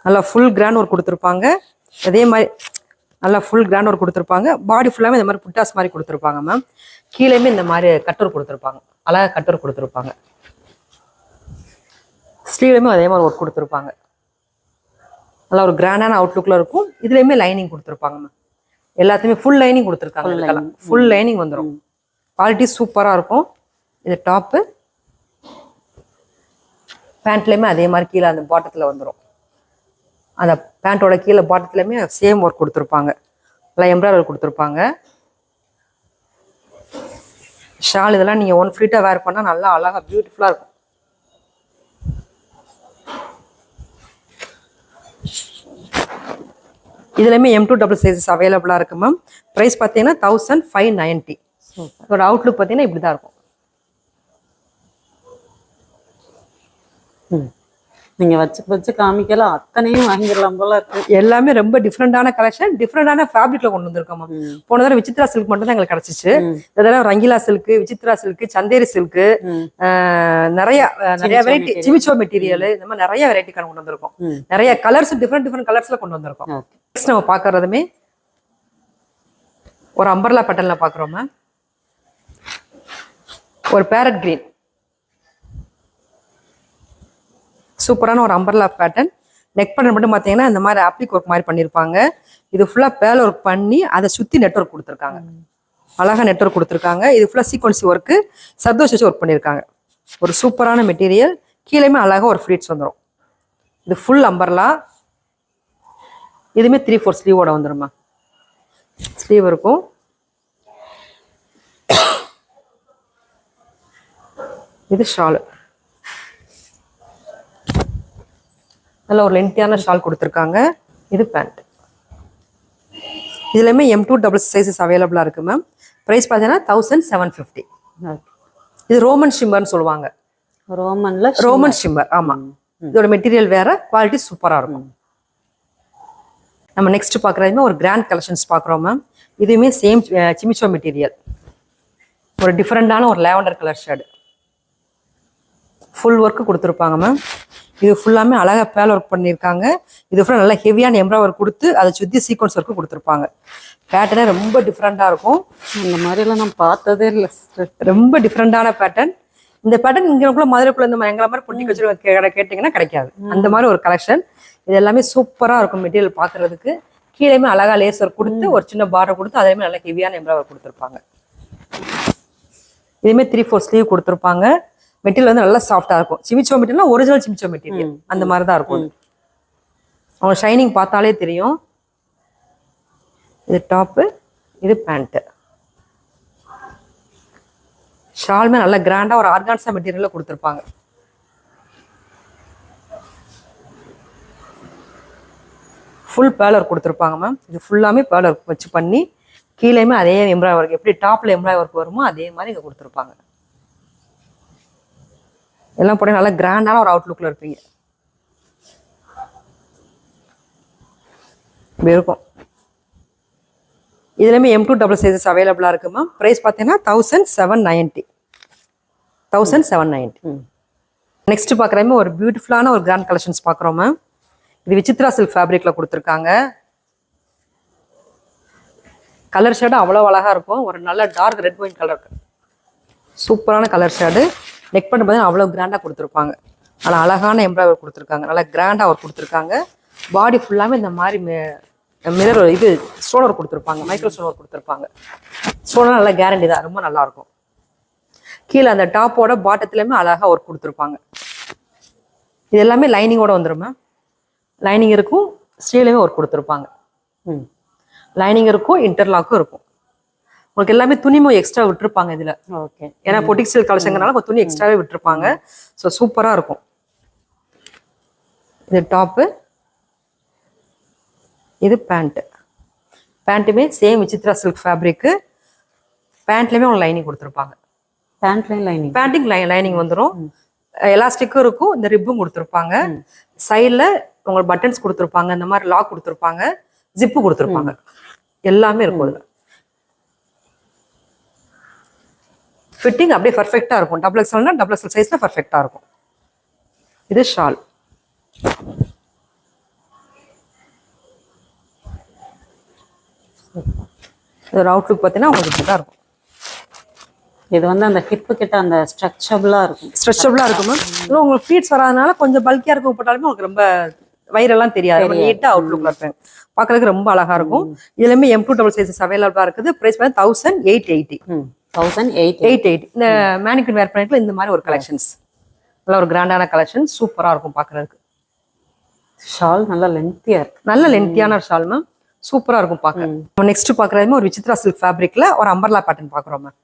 நல்லா ஃபுல் கிராண்ட் ஒர்க் கொடுத்துருப்பாங்க. அதே மாதிரி நல்லா ஃபுல் கிராண்ட் ஒர்க் கொடுத்துருப்பாங்க. பாடி ஃபுல்லாமே இந்த மாதிரி புட்டாஸ் மாதிரி கொடுத்துருப்பாங்க மேம் கீழேயுமே இந்த மாதிரி கட்டர் கொடுத்துருப்பாங்க. அழகாக கட்டர் கொடுத்துருப்பாங்க. ஸ்லீவ்லையுமே அதே மாதிரி ஒர்க் கொடுத்துருப்பாங்க. நல்லா ஒரு கிராண்டான அவுட்லுக்கில் இருக்கும். இதுலேயுமே லைனிங் கொடுத்துருப்பாங்க எல்லாத்தையுமே ஃபுல் லைனிங் கொடுத்துருக்காங்க ஃபுல் லைனிங் வந்துடும் குவாலிட்டி சூப்பராக இருக்கும். இது டாப்பு பேண்ட்லேயுமே அதே மாதிரி கீழே அந்த பாட்டத்தில் வந்துடும் அந்த பேண்ட்டோட கீழே பாட்டத்துலையுமே சேம் ஒர்க் கொடுத்துருப்பாங்க. நல்லா எம்ப்ராய்டரி கொடுத்துருப்பாங்க. ஷால் இதெல்லாம் நீங்கள் ஒன் ஃப்ளீட்டாக வேர் பண்ணால் நல்லா அழகாக பியூட்டிஃபுல்லாக இருக்கும். இதுலையுமே எம் டூ டபுள் சைஸஸ் அவைலபிளாக இருக்கு மேம் ப்ரைஸ் பார்த்தீங்கன்னா தௌசண்ட் ஃபைவ் நைன்ட்டி அதோட இதோட அவுட்லுக் பார்த்தீங்கன்னா இப்படி தான் இருக்கும். ம். நீங்க வச்சு வச்சு காமிக்கலாம் அத்தனையும் வாங்கிடலாம் போல இருக்கு எல்லாமே ரொம்ப டிஃப்ரெண்டான கலெக்ஷன் டிஃப்ரெண்டான ஃபேப்ரிக்ல கொண்டு வந்திருக்கோம். போன தடவை விசித்ரா சில்க் மட்டும் தான் எங்களுக்கு கிடைச்சிச்சு. இந்த தடவை Rangila silk Vichitra silk Chanderi silk. நிறைய நிறைய வெரைட்டி. சிமிச்சோ மெட்டீரியல் இந்த மாதிரி நிறைய வெரைட்டி கொண்டு வந்திருக்கோம். நிறைய கலர்ஸ் டிஃப்ரெண்ட் டிஃப்ரெண்ட் கலர்ஸ்ல கொண்டு வந்திருக்கோம் நம்ம பார்க்கறதுமே ஒரு அம்பர்லா பேட்டர்ல பார்க்குறோம் மேம் ஒரு பேரட் கிரீன் சூப்பரான ஒரு அம்பர்லா பேட்டர்ன் நெக் பேட்டர்ன் மட்டும் பார்த்தீங்கன்னா இந்த மாதிரி ஆப்ளிக் ஒர்க் மாதிரி பண்ணியிருப்பாங்க இது ஃபுல்லாக பேல் ஒர்க் பண்ணி அதை சுற்றி நெட்ஒர்க் கொடுத்துருக்காங்க. அழகா நெட்ஒர்க் கொடுத்துருக்காங்க. இது ஃபுல்லாக சீக்வன்சி ஒர்க்கு சர்தோஷ் வச்சு ஒர்க் பண்ணியிருக்காங்க ஒரு சூப்பரான மெட்டீரியல் கீழேயுமே அழகாக ஒரு ஃப்ரீட்ஸ் வந்துடும் இது ஃபுல் அம்பர்லா இதுவுமே த்ரீ ஃபோர் ஸ்லீவோட வந்துருமா ஸ்லீவ் இருக்கும். இது ஷாலு நல்ல ஒரு லென்த்தியான ஷால் கொடுத்துருக்காங்க. இது பேண்ட் இதுலையுமே எம் டூ டபுள் சைஸஸ் அவைலபிளாக இருக்கு மேம் ப்ரைஸ் பார்த்தீங்கன்னா தௌசண்ட் செவன் ஃபிஃப்டி இது ரோமன் ஷிம்மர்னு சொல்லுவாங்க. ரோமன்ல ரோமன் ஷிம்மர் ஆமாம் இதோட மெட்டீரியல் வேற குவாலிட்டி சூப்பராக இருக்கும். நம்ம நெக்ஸ்ட் பார்க்குறதுமே ஒரு கிராண்ட் கலெக்ஷன்ஸ் பார்க்குறோம் மேம் இதுவுமே சேம் சிமிச்சோ மெட்டீரியல் ஒரு டிஃப்ரெண்டான ஒரு lavender colour shade full work கொடுத்துருப்பாங்க மேம் இது ஃபுல்லாமே அழகா பேல் ஒர்க் பண்ணியிருக்காங்க. இது ஃபுல்லாக நல்லா ஹெவியான எம்ப்ரா ஒர்க் கொடுத்து அதை சுற்றி சீக்வன்ஸ் ஒர்க்கு கொடுத்துருப்பாங்க. பேட்டர்னே ரொம்ப டிஃப்ரெண்ட்டாக இருக்கும். அந்த மாதிரி எல்லாம் நான் பார்த்ததே இல்லை. ரொம்ப டிஃப்ரெண்டான பேட்டர்ன் இந்த பேட்டர்ன் இங்களுக்குள்ள மதுரைக்குள்ள இந்த எங்களை மாதிரி பொட்டி வச்சு கடை கேட்டிங்கன்னா கிடைக்காது. அந்த மாதிரி ஒரு கலெக்ஷன் இது எல்லாமே சூப்பராக இருக்கும் மெட்டீரியல் பார்க்கறதுக்கு. கீழேயுமே அழகா லேசர் கொடுத்து ஒரு சின்ன பார்டர் கொடுத்து அதே மாதிரி நல்லா ஹெவியான எம்ப்ராய்டர் கொடுத்துருப்பாங்க. இதுவுமே த்ரீ ஃபோர் ஸ்லீவ் கொடுத்துருப்பாங்க. மெட்டீரியல் வந்து நல்லா சாஃப்டாக இருக்கும். சிமிச்சோ மெட்டீரியல் ஒரிஜினல் சிமிச்சோ மெட்டீரியல். அந்த மாதிரி தான் இருக்கும். அவங்க ஷைனிங் பார்த்தாலே தெரியும். இது டாப்பு இது பேண்ட்டு ஷால்மே நல்லா கிராண்டாக ஒரு ஆர்கான்ஸா மெட்டீரியலில் கொடுத்துருப்பாங்க. ஃபுல் பேலர் கொடுத்துருப்பாங்க மேம் இது ஃபுல்லாமே பேலர் வச்சு பண்ணி கீழேயுமே அதே எம்ப்ராய்டரி ஒர்க் எப்படி டாப்ல எம்ப்ராய்டரி ஒர்க் வருமோ அதே மாதிரி இங்கே கொடுத்துருப்பாங்க. எல்லாம் போட்டு நல்லா கிராண்டான ஒரு அவுட்லுக்கில் இருப்பீங்க. இப்படி இருக்கும். இதுலேயுமே எம் டூ டபுள் சைஸஸ் அவைலபிளாக இருக்கு மேம் ப்ரைஸ் பார்த்தீங்கன்னா thousand seven ninety thousand seven ninety. Next பார்க்குறமே ஒரு பியூட்டிஃபுல்லான ஒரு கிராண்ட் கலெக்ஷன்ஸ் பார்க்குறோம் மேம் இது விசித்ரா சில்க் ஃபேப்ரிக்ல கொடுத்துருக்காங்க. கலர் ஷேடு அவ்வளோ அழகா இருக்கும். ஒரு நல்ல டார்க் ரெட் ஒயின் கலர் சூப்பரான கலர் ஷேடு நெக் பண்ண பார்த்தீங்கன்னா அவ்வளோ கிராண்டாக கொடுத்துருப்பாங்க. ஆனால் அழகான எம்ப்ராய்டரி கொடுத்துருக்காங்க. நல்லா கிராண்டாக ஒர்க் கொடுத்துருக்காங்க. பாடி ஃபுல்லாமே இந்த மாதிரி மிரர் இது ஸ்டோன் ஒர்க் கொடுத்துருப்பாங்க. மைக்ரோ ஸ்டோன் ஒர்க் கொடுத்துருப்பாங்க. ஸ்டோன் நல்லா கேரண்டி தான். ரொம்ப நல்லா இருக்கும். கீழே அந்த டாப்போட பாட்டத்துலையுமே அழகாக ஒர்க் கொடுத்துருப்பாங்க. இது எல்லாமே லைனிங்கோட வந்துருமே லைனிங் இருக்கும் ஸ்டீலையுமே ஒர்க் கொடுத்துருப்பாங்க. ம். லைனிங் இருக்கும் இன்டர்லாக்கும் இருக்கும். உங்களுக்கு எல்லாமே துணிமோ எக்ஸ்ட்ரா விட்டுருப்பாங்க இதில். ஓகே. ஏன்னா பொட்டிக் ஸ்டைல் கலெக்ஷங்கிறனால கொஞ்சம் துணி எக்ஸ்ட்ராவே விட்டுருப்பாங்க. ஸோ சூப்பராக இருக்கும். இது டாப்பு இது பேண்ட்டு பேண்ட்டுமே சேம் விசித்ரா சில்க் ஃபேப்ரிக்கு பேண்ட்லேயுமே உங்களுக்கு லைனிங் கொடுத்துருப்பாங்க. பேண்ட்லையும் லைனிங் பேண்டிங் லை லைனிங் வந்துடும் எலாஸ்டிக்கும் இருக்கும். இந்த ரிப்பும் கொடுத்துருப்பாங்க. சைடில் உங்களுக்கு பட்டன்ஸ் கொடுத்துருப்பாங்க. இந்த மாதிரி லாக் கொடுத்துருப்பாங்க. ஜிப்பு கொடுத்துருப்பாங்க. எல்லாமே இருக்கும் இதுல. ஃபிட்டிங் அப்படியே பர்ஃபெக்டாக இருக்கும். டபுள் எக்ஸ்எல்னா டபுள் எக்ஸ்எல் சைஸில் பர்ஃபெக்டாக இருக்கும். இது ஷால் இதோட அவுட்லுக் பார்த்தீங்கன்னா உங்களுக்கு தான் இருக்கும். இது வந்து அந்த ஹிப்பு கிட்ட அந்த ஸ்ட்ரக்சபிளா இருக்கும். ஸ்ட்ரெச்சபிளாக இருக்கும் மேம் இன்னும் உங்களுக்கு ஃபீட்ஸ் வராதனால கொஞ்சம் பல்கியாக இருக்கும் போட்டாலுமே உங்களுக்கு ரொம்ப வயிறெல்லாம் தெரியாது. நீட்டாக அவுட்லுக்கில் இருப்பேன் பார்க்கறதுக்கு ரொம்ப அழகா இருக்கும். இதுலேயுமே எம் டூ டபுள் சைஸஸ் அவைலபிளாக இருக்குது. ப்ரைஸ் வந்து thousand eight eighty thousand eight eight eight இந்த மேனிக்யூர் வேர் பண்ணிட்டு இந்த மாதிரி ஒரு கலெக்ஷன்ஸ் நல்ல ஒரு கிராண்டான கலெக்ஷன் சூப்பராக இருக்கும் பார்க்கறதுக்கு ஷால் நல்லா லென்த்தியா இருக்கு. நல்ல லென்த்தியான ஷால் மேம் சூப்பராக இருக்கும் பார்க்க நம்ம நெக்ஸ்ட் பார்க்குறதுமே ஒரு விசித்ரா சில்க் ஃபேப்ரிக்ல ஒரு அம்பர்லா பேட்டர்ன் பார்க்குறோம் மேம்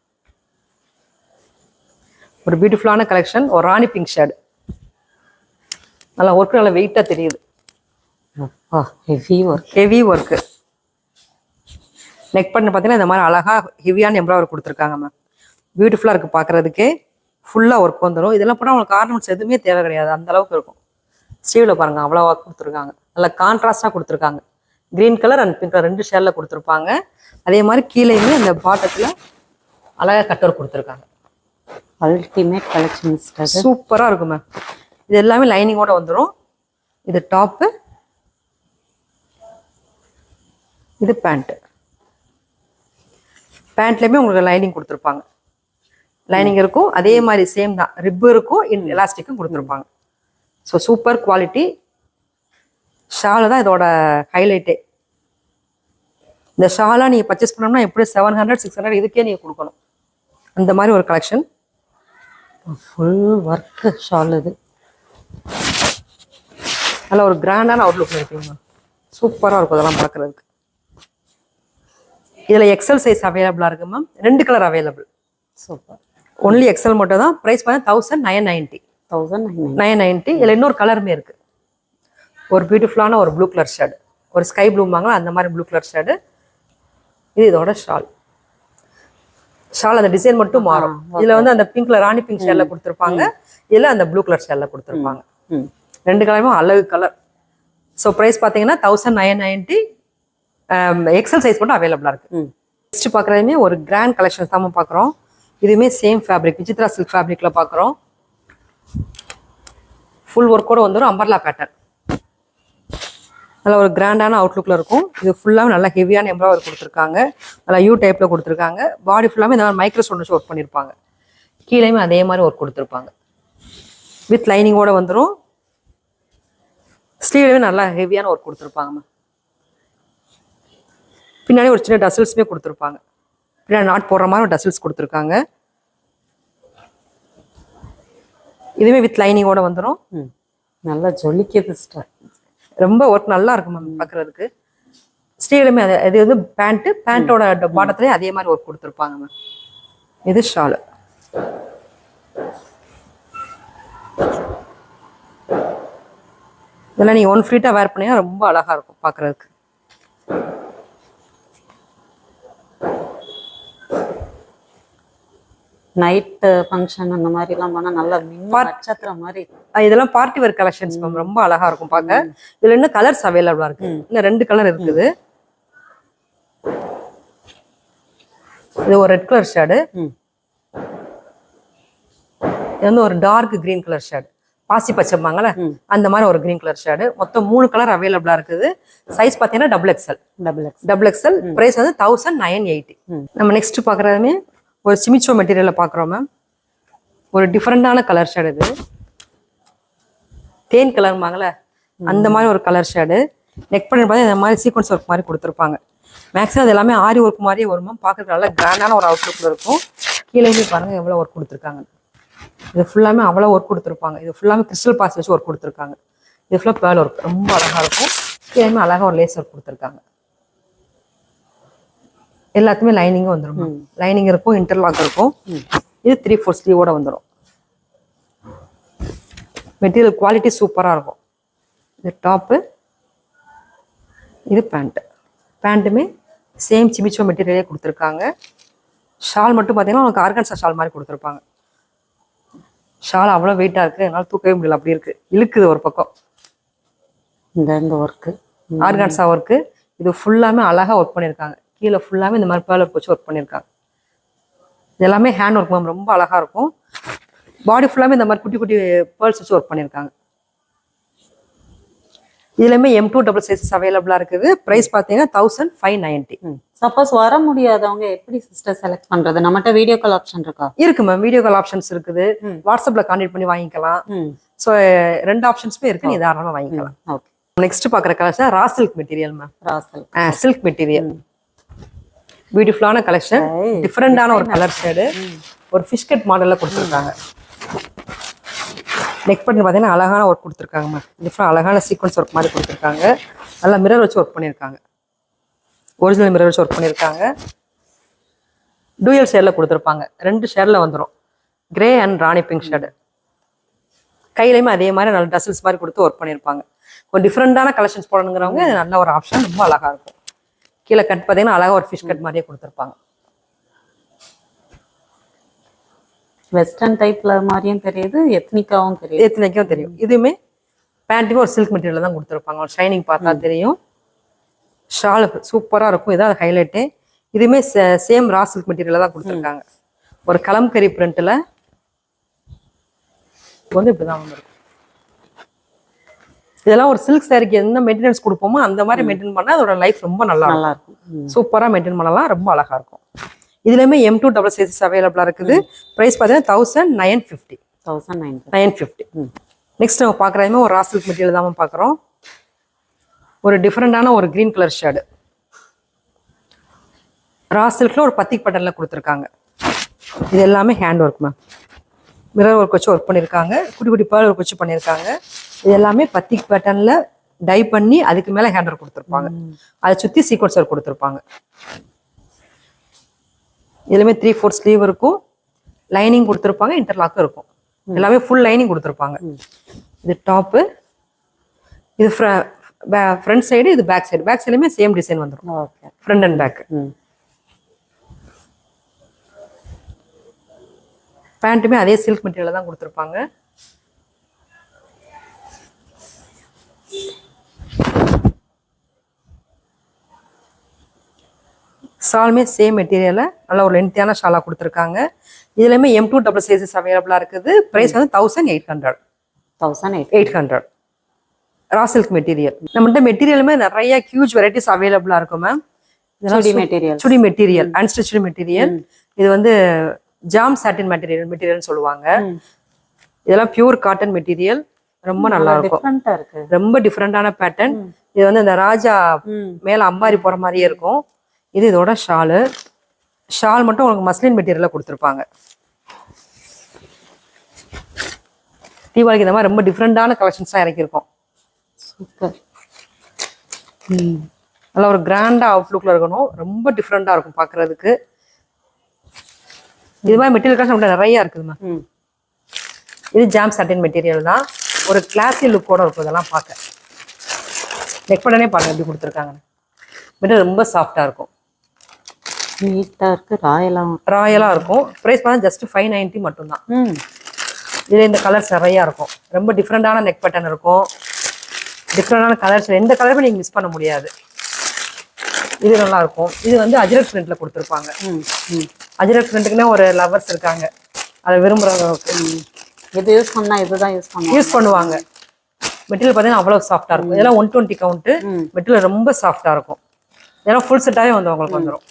ஒரு பியூட்டிஃபுல்லான கலெக்ஷன் ஒரு ராணி பிங்க் ஷேடு நல்லா ஒர்க் நல்லா வெயிட்டாக தெரியுது. Heavy work heavy work neck பண்ண பார்த்தீங்கன்னா இந்த மாதிரி அழகா ஹெவியான எம்ப்ராய்டரி கொடுத்துருக்காங்க மேம் பியூட்டிஃபுல்லாக இருக்குது பார்க்கறதுக்கே ஃபுல்லாக ஒர்க் வந்துடும் இதெல்லாம் போனால் உங்களுக்கு ஆர்னமெண்ட்ஸ் எதுவுமே தேவை கிடையாது. அந்த அளவுக்கு இருக்கும். ஸ்லீவில் பாருங்க அவ்வளோ ஒர்க் கொடுத்துருக்காங்க. நல்லா கான்ட்ராஸ்டாக கொடுத்துருக்காங்க. Green colour and pink colour ரெண்டு ஷேடில் கொடுத்துருப்பாங்க. அதே மாதிரி கீழேயுமே அந்த பாட்டத்தில் அழகாக கட்டர் கொடுத்துருக்காங்க. அல்டிமேட் கலெக்ஷன் சூப்பராக இருக்கும் மேம் இது எல்லாமே லைனிங்கோட வந்துடும் இது டாப்பு இது பேண்ட்டு பேண்ட்லேயுமே உங்களுக்கு லைனிங் கொடுத்துருப்பாங்க. லைனிங் இருக்கும். அதே மாதிரி சேம் தான். ரிப்பு இருக்கும். இன் எலாஸ்டிக்கும் கொடுத்துருப்பாங்க. ஸோ சூப்பர் குவாலிட்டி ஷாலு தான் இதோட ஹைலைட்டே இந்த ஷாலாக நீங்கள் பர்ச்சேஸ் பண்ணோம்னா எப்படி செவன் ஹண்ட்ரட் சிக்ஸ் ஹண்ட்ரட் இதுக்கே நீங்கள் கொடுக்கணும். அந்த மாதிரி ஒரு கலெக்ஷன் ஃபுல் ஒர்க் ஷால் இது. நல்லா ஒரு கிராண்டான அவுட்லுக் இருக்குங்க. சூப்பராக இருக்கும். இதெல்லாம் பார்க்குறதுக்கு. இதில் எக்ஸல் சைஸ் அவைலபிளாக இருக்கு மேம் ரெண்டு colour available super only XL மட்டும் தான். ப்ரைஸ் பார்த்தா thousand nine ninety thousand nine nine ninety இதில் இன்னொரு கலருமே இருக்குது ஒரு பியூட்டிஃபுல்லான ஒரு ப்ளூ கலர் ஷேடு ஒரு ஸ்கை ப்ளூமாங்களா அந்த மாதிரி ப்ளூ கலர் ஷேடு இது இதோட ஷால் ஷால் அந்த டிசைன் மட்டும் மாறும். இதில் வந்து அந்த பிங்க்ல ராணி பிங்க் ஷேடில் கொடுத்துருப்பாங்க. இதில் அந்த ப்ளூ கலர் ஷேடில் கொடுத்துருப்பாங்க. ரெண்டு கலருமே அழகு கலர் ஸோ ப்ரைஸ் பார்த்தீங்கன்னா thousand nine ninety XL size மட்டும் அவைலபிளாக இருக்குது நெக்ஸ்ட் பார்க்குறதுமே ஒரு கிராண்ட் கலெக்ஷன் தான் பார்க்குறோம் இதுவுமே சேம் ஃபேப்ரிக் விசித்ரா சில்க் ஃபேப்ரிக்கில் பார்க்குறோம் ஃபுல் ஒர்க்கோட வந்துடும் அம்பர்லா பேட்டர்ன் நல்ல ஒரு கிராண்டான அவுட்லுக்கில் இருக்கும். இது ஃபுல்லாக நல்லா ஹெவியான எம்ப்ராய்டரி கொடுத்துருக்காங்க. நல்லா யூ டைப்பில் கொடுத்துருக்காங்க. பாடி ஃபுல்லாமே இந்த மாதிரி மைக்ரோ ஸ்டோன் வச்சு ஒர்க் பண்ணியிருப்பாங்க கீழேயுமே அதே மாதிரி ஒர்க் கொடுத்துருப்பாங்க. வித் லைனிங்கோட வந்துடும் ஸ்லீவ்லேயுமே நல்லா ஹெவியான ஒர்க் கொடுத்துருப்பாங்க பின்னாடி ஒரு சின்ன டசில்ஸுமே கொடுத்துருப்பாங்க. பின்னாடி நாட் போடுற மாதிரி ஒரு டசில்ஸ் கொடுத்துருக்காங்க. இதுவுமே வித் லைனிங்கோட வந்துடும் நல்லா ஜொலிக்குது சிஸ்டர் ரொம்ப ஒர்க் நல்லா இருக்கும் மேம் பார்க்குறதுக்கு ஸ்டீலுமே அது இது வந்து பேண்ட்டு பேண்ட்டோட பாட்டத்துலேயே அதே மாதிரி ஒர்க் கொடுத்துருப்பாங்க மேம் இது ஷாலு இதெல்லாம் நீங்கள் ஒன் ஃப்ரீட்டாக வேர் பண்ணீங்கன்னா ரொம்ப அழகாக இருக்கும் பார்க்குறதுக்கு நைட்டு ஃபங்க்ஷன் அந்த மாதிரிலாம் போனால் நல்லா நட்சத்திரம் மாதிரி இதெல்லாம் பார்ட்டி வேர் கலெக்ஷன்ஸ் மேம் ரொம்ப அழகா இருக்கும் பார்க்க இதுல இன்னும் கலர்ஸ் அவைலபிளா இருக்கு. இன்னும் ரெண்டு கலர் இருக்குது. இது ஒரு ரெட் கலர் ஷேடு இது வந்து ஒரு டார்க் கிரீன் கலர் ஷேடு பாசி பச்சைம்பாங்கல்ல அந்த மாதிரி ஒரு கிரீன் கலர் ஷேடு மொத்தம் மூணு கலர் அவைலபிளா இருக்குது. சைஸ் பார்த்தீங்கன்னா double XL double X double XL price வந்து தௌசண்ட் நைன் எயிட்டி நம்ம நெக்ஸ்ட் பார்க்குறதுமே ஒரு சிமிச்சோ மெட்டீரியலில் பார்க்குறோம் மேம் ஒரு டிஃப்ரெண்டான கலர் ஷேடு இது. தேன் கலர்மாங்கல்ல அந்த மாதிரி ஒரு கலர் ஷேடு நெக் பண்ணி பார்த்தா இந்த மாதிரி சீக்வன்ஸ் ஒர்க் மாதிரி கொடுத்துருப்பாங்க. மேக்ஸிமம் அது எல்லாமே ஆரி ஒர்க் மாதிரியே வருமா பார்க்கறதுக்கு நல்லா கிராண்டான ஒரு அவுட்லுக்கில் இருக்கும். கீழேயுமே பாருங்க எவ்வளோ ஒர்க் கொடுத்துருக்காங்க இது ஃபுல்லாமே அவ்வளோ ஒர்க் கொடுத்துருப்பாங்க. இது ஃபுல்லாமே கிறிஸ்டல் பாஸ் வச்சு ஒர்க் கொடுத்துருக்காங்க. இது ஃபுல்லாக பேர்ல் ஒர்க் ரொம்ப அழகாக இருக்கும். கீழேயுமே அழகாக ஒரு லேஸ் ஒர்க் கொடுத்துருக்காங்க எல்லாத்துமே லைனிங்கும் வந்துடும் லைனிங் இருக்கும் இன்டர்லாக் இருக்கும். இது த்ரீ ஃபோர் ஸ்லீவோட வந்துடும் மெட்டீரியல் குவாலிட்டி சூப்பராக இருக்கும். இது டாப்பு இது பேண்ட்டு பேண்ட்டுமே சேம் சிமிச்சோ மெட்டீரியலே கொடுத்துருக்காங்க. ஷால் மட்டும் பார்த்தீங்கன்னா உனக்கு ஆர்கன்சா ஷால் மாதிரி கொடுத்துருப்பாங்க. ஷால் அவ்வளோ வெயிட்டாக இருக்குது என்னால் தூக்கவே முடியல. அப்படி இருக்குது இழுக்குது ஒரு பக்கம். இந்த இந்த ஒர்க்கு ஆர்கான்ஸா ஒர்க்கு இது ஃபுல்லாமே அழகாக ஒர்க் பண்ணியிருக்காங்க கீழே ஃபுல்லாமே இந்த மாதிரி பேர்ல வச்சு ஒர்க் பண்ணியிருக்காங்க இது எல்லாமே ஹேண்ட் ஒர்க் மேம் ரொம்ப அழகாக இருக்கும். பாடி ஃபுல்லாமே இந்த மாதிரி குட்டி குட்டி பேர்ல்ஸ் வச்சு ஒர்க் பண்ணியிருக்காங்க இதுலையுமே எம் டூ டபுள் சைஸஸ் அவைலபிளாக இருக்குது. ப்ரைஸ் பார்த்தீங்கன்னா தௌசண்ட் ஃபைவ் நைன்ட்டி சப்போஸ் வர முடியாதவங்க எப்படி சிஸ்டர் செலக்ட் பண்றது? நம்மகிட்ட வீடியோ கால் ஆப்ஷன் இருக்கா? இருக்கு மேம் வீடியோ கால் ஆப்ஷன்ஸ் இருக்குது. ம். வாட்ஸ்அப்பில் கான்டெக்ட் பண்ணி வாங்கிக்கலாம். ஸோ ரெண்டு ஆப்ஷன்ஸுமே இருக்கு நீ தாராளமாக வாங்கிக்கலாம். ஓகே நெக்ஸ்ட் பார்க்குற கலர்ஸ் தான் ரா சில்க் மெட்டீரியல் மேம் ராசல் சில்க் மெட்டீரியல் பியூட்டிஃபுல்லான கலெக்ஷன் டிஃப்ரெண்டான ஒரு கலர் ஷேடு ஒரு ஃபிஷ் கட் மாடலில் கொடுத்துருக்காங்க. நெக் பண்ணி பார்த்தீங்கன்னா அழகான ஒர்க் கொடுத்துருக்காங்க மேம் டிஃப்ரெண்ட் அழகான சீக்வன்ஸ் ஒர்க் மாதிரி கொடுத்துருக்காங்க. நல்லா மிரர் வச்சு ஒர்க் பண்ணியிருக்காங்க. ஒரிஜினல் மிரர் வச்சு ஒர்க் பண்ணியிருக்காங்க. டூயல் ஷேடில் கொடுத்துருப்பாங்க. ரெண்டு ஷேடில் வந்துடும் grey and rani pink shade கையிலையுமே அதே மாதிரி நல்ல டசில்ஸ் மாதிரி கொடுத்து ஒர்க் பண்ணியிருப்பாங்க. கொஞ்சம் டிஃப்ரெண்டான கலெக்ஷன்ஸ் போடணுங்கிறவங்க இது நல்ல ஒரு ஆப்ஷன் ரொம்ப அழகா இருக்கும். கீழே கட் பார்த்தீங்கன்னா அழகா ஒரு ஃபிஷ் கட் மாதிரியே கொடுத்துருப்பாங்க. வெஸ்டர்ன் டைப்ல மாதிரியும் தெரியுது எத்னிக்காவும் தெரியுது. எத்தனைக்கும் தெரியும். இதுவுமே பேண்ட்டுமே ஒரு சில்க் மெட்டீரியல் தான் கொடுத்துருப்பாங்க. ஷைனிங் பார்த்தா தெரியும். ஷால் சூப்பராக இருக்கும். இதான் ஹைலைட்டு இதுவுமே சேம் ரா சில்க் மெட்டீரியல் தான் கொடுத்துருக்காங்க. ஒரு கலம்கரி பிரிண்ட்டில் வந்து இப்படி தான் வந்துருக்கும். இதெல்லாம் ஒரு சில்க் சாரிக்கு என்ன மெயின்டெனன்ஸ் கொடுப்போமோ அந்த மாதிரி மெயின்டைன் பண்ணால் அதோட லைஃப் ரொம்ப நல்லா இருக்கும். நல்லா இருக்கும். சூப்பராக மெயின்டைன் பண்ணலாம். ரொம்ப அழகா இருக்கும். இதுலயுமே எம் டூ டபுள் சைஸஸ் அவைலபிளாக இருக்குது. ப்ரைஸ் பார்த்தீங்கன்னா thousand nine fifty thousand nine nine fifty. Next நம்ம பார்க்குறதுமே ஒரு ரா சில்க் மெட்டீரியல் தான் பார்க்குறோம் ஒரு டிஃப்ரெண்டான ஒரு க்ரீன் கலர் ஷேடு ரா சில்கில் ஒரு பத்திக் பட்டனில் கொடுத்துருக்காங்க. இது எல்லாமே hand work ma'am mirror work வச்சு ஒர்க் பண்ணியிருக்காங்க குட்டி குட்டி பேர்ல் ஒர்க் வச்சு பண்ணியிருக்காங்க இது எல்லாமே பத்திக் பேட்டர்னில் டை பண்ணி அதுக்கு மேலே ஹேண்ட் ஒர்க் கொடுத்துருப்பாங்க. அதை சுற்றி சீக்வன்ஸ் ஒர்க் கொடுத்துருப்பாங்க. இதுலயுமே த்ரீ ஃபோர் ஸ்லீவ் இருக்கும். லைனிங் கொடுத்துருப்பாங்க இன்டர்லாக்கும் இருக்கும். எல்லாமே ஃபுல் லைனிங் கொடுத்துருப்பாங்க. இது டாப்பு இது ஃப்ரண்ட் சைடு இது பேக் சைடு பேக் சைடுமே சேம் டிசைன் வந்துடும் ஓகே ஃப்ரண்ட் அண்ட் பேக் பேண்ட்டுமே அதே சில்க் மெட்டீரியல் தான் கொடுத்துருப்பாங்க. ஷாலுமே சேம் மெட்டீரியலில் நல்ல ஒரு லென்த்தியான ஷாலாக கொடுத்துருக்காங்க. இதுலையுமே எம் டூ டபுள் சைஸஸ் அவைலபிளாக இருக்குது. ப்ரைஸ் வந்து thousand eight hundred thousand eight eight hundred raw silk material நம்மள்ட்ட மெட்டீரியலுமே நிறைய ஹியூஜ் வெரைட்டிஸ் அவைலபிளாக இருக்கும் ma'am chudi material chudi material unstitch material இது வந்து ஜாம் சாட்டின் மெட்டீரியல் மெட்டீரியல்னு சொல்லுவாங்க. இதெல்லாம் பியூர் காட்டன் மெட்டீரியல் ரொம்ப நல்லா இருக்கும். ரொம்ப டிஃப்ரெண்டான பேட்டர்ன் இது வந்து இந்த ராஜா மேல அம்பாரி போற மாதிரியே இருக்கும். இது இதோட ஷாலு ஷால் மட்டும் உங்களுக்கு மஸ்லின் மெட்டீரியல்ல கொடுத்துருப்பாங்க. தீபாவளிக்கு இந்த மாதிரி ரொம்ப டிஃப்ரெண்டான கலெக்ஷன்ஸ்லாம் இறக்கியிருக்கோம். சூப்பர் ம். நல்லா ஒரு கிராண்டா அவுட்லுக்ல இருக்கணும். ரொம்ப டிஃப்ரெண்டா இருக்கும் பார்க்கிறதுக்கு இது மாதிரி மெட்டீரியல் கலெக்ஷன் நம்மகிட்ட நிறைய இருக்குதுமா இது ஜாம் சாட்டின் மெட்டீரியல் தான். ஒரு கிளாஸி லுக்கோட இருக்கும் இதெல்லாம் பார்க்க. நெக் பட்டனே பாருங்க எப்படி கொடுத்துருக்காங்க மெட்டீரியல் ரொம்ப சாஃப்டா இருக்கும். நீட்டா இருக்கு ராயலாம் ராயலா இருக்கும். ப்ரைஸ் பார்த்தா ஜஸ்ட் ஃபைவ் நைன்ட்டி மட்டும்தான். இதுல இந்த கலர்ஸ் நிறைய இருக்கும். ரொம்ப டிஃப்ரெண்டான நெக் பட்டன் இருக்கும். டிஃப்ரெண்டான கலர்ஸ் எந்த கலருமே நீங்க மிஸ் பண்ண முடியாது. இது நல்லா இருக்கும் இது வந்து அஜரக் பிரிண்ட்ல கொடுத்துருப்பாங்க. அஜரக் பிரிண்ட்டுக்குன்னே ஒரு லவர்ஸ் இருக்காங்க. அதை விரும்புறவங்க. ம். இது யூஸ் பண்ணா இதுதான் யூஸ் பண்ணுவோம் யூஸ் பண்ணுவாங்க. மெட்டீரியல் பார்த்தீங்கன்னா அவ்வளோ சாஃப்டாக இருக்கும். இதெல்லாம் ஒன் டுவெண்ட்டி கவுண்ட்டு. மெட்டீரியல் ரொம்ப சாஃப்டாக இருக்கும். இதெல்லாம் ஃபுல் செட்டாகவே வந்து உங்களுக்கு வந்துடும்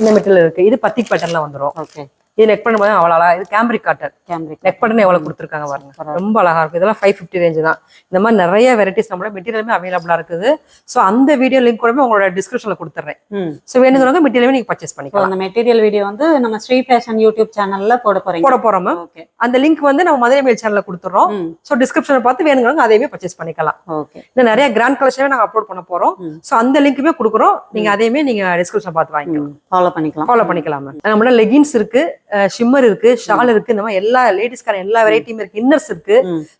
இந்த மெட்டீரியல் இருக்கு. இது பத்திக் பேட்டர்ல வந்துடும் ஓகே இது நெக் பண்ண போது அவ்வளோ அழகா. இது cambric cotton cambric neck button எவ்வளோ கொடுத்துருக்காங்க பாருங்க. ரொம்ப அழகா இருக்கும். இதெல்லாம் ஃபைவ் ஃபிஃப்டி ரேஞ்சு தான். இந்த மாதிரி நிறைய வெரைட்டிஸ் நம்மளோட மெட்டீரியலுமே அவைலபிளாக இருக்குது. ஸோ அந்த வீடியோ லிங்க் கூட உங்களோட டிஸ்கிரிப்ஷனில் கொடுத்துட்றேன் ம். ஸோ வேணுங்கிறவங்க மெட்டீரியலுமே நீங்கள் பர்ச்சேஸ் பண்ணிக்கலாம். அந்த மெட்டீரியல் வீடியோ வந்து நம்ம ஸ்ரீ ஃபேஷன் யூடியூப் சேனல்ல போட போறீங்க. போட போகிறோம் மேம் ஓகே அந்த லிங்க் வந்து நம்ம மதுரை மெயில் சேனலில் கொடுத்துட்றோம் ம். ஸோ டிஸ்கிரிப்ஷனை பார்த்து வேணுங்கிறவங்க அதையுமே பர்ச்சேஸ் பண்ணிக்கலாம். ஓகே இன்னும் நிறைய கிராண்ட் கலெக்ஷனே நாங்கள் அப்லோட் பண்ண போறோம். ஸோ அந்த லிங்க்குமே கொடுக்குறோம். நீங்க அதையுமே நீங்க டிஸ்கிரிப்ஷன் பார்த்து வாங்கிக்கலாம். ஃபாலோ பண்ணிக்கலாம். ஃபாலோ பண்ணிக்கலாம் மேம் நம்மளோட லெகின்ஸ் இருக்கு. ஷிம்மர் இருக்கு ஷால் இருக்கு இந்த மாதிரி எல்லா லேடிஸ்க்கான எல்லா வெரைட்டியுமே இருக்கு. இன்னர்ஸ் இருக்கு.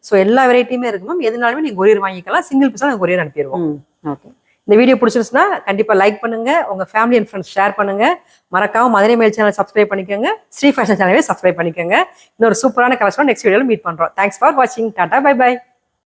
ஸோ எல்லா வெரைட்டியுமே இருக்கு மேம் எதுனாலுமே நீங்க கொரியர் வாங்கிக்கலாம். சிங்கிள் பீஸா நாங்கள் கொரியர் அனுப்பிடுவோம். ஓகே இந்த வீடியோ பிடிச்சிருச்சுன்னா கண்டிப்பா லைக் பண்ணுங்க. உங்க ஃபேமிலி அண்ட் ஃப்ரெண்ட்ஸ் ஷேர் பண்ணுங்க. மறக்காம மதுரை மேல் சேனல் சப்ஸ்கிரைப் பண்ணிக்கோங்க. ஸ்ரீ ஃபேஷன் சேனலே சப்ஸ்கிரைப் பண்ணிக்கோங்க. இன்னொரு சூப்பரான கலெக்ஷன் நெக்ஸ்ட் வீடியோல மீட் பண்றோம். தேங்க்ஸ் ஃபார் வாட்சிங் டாடா பை பை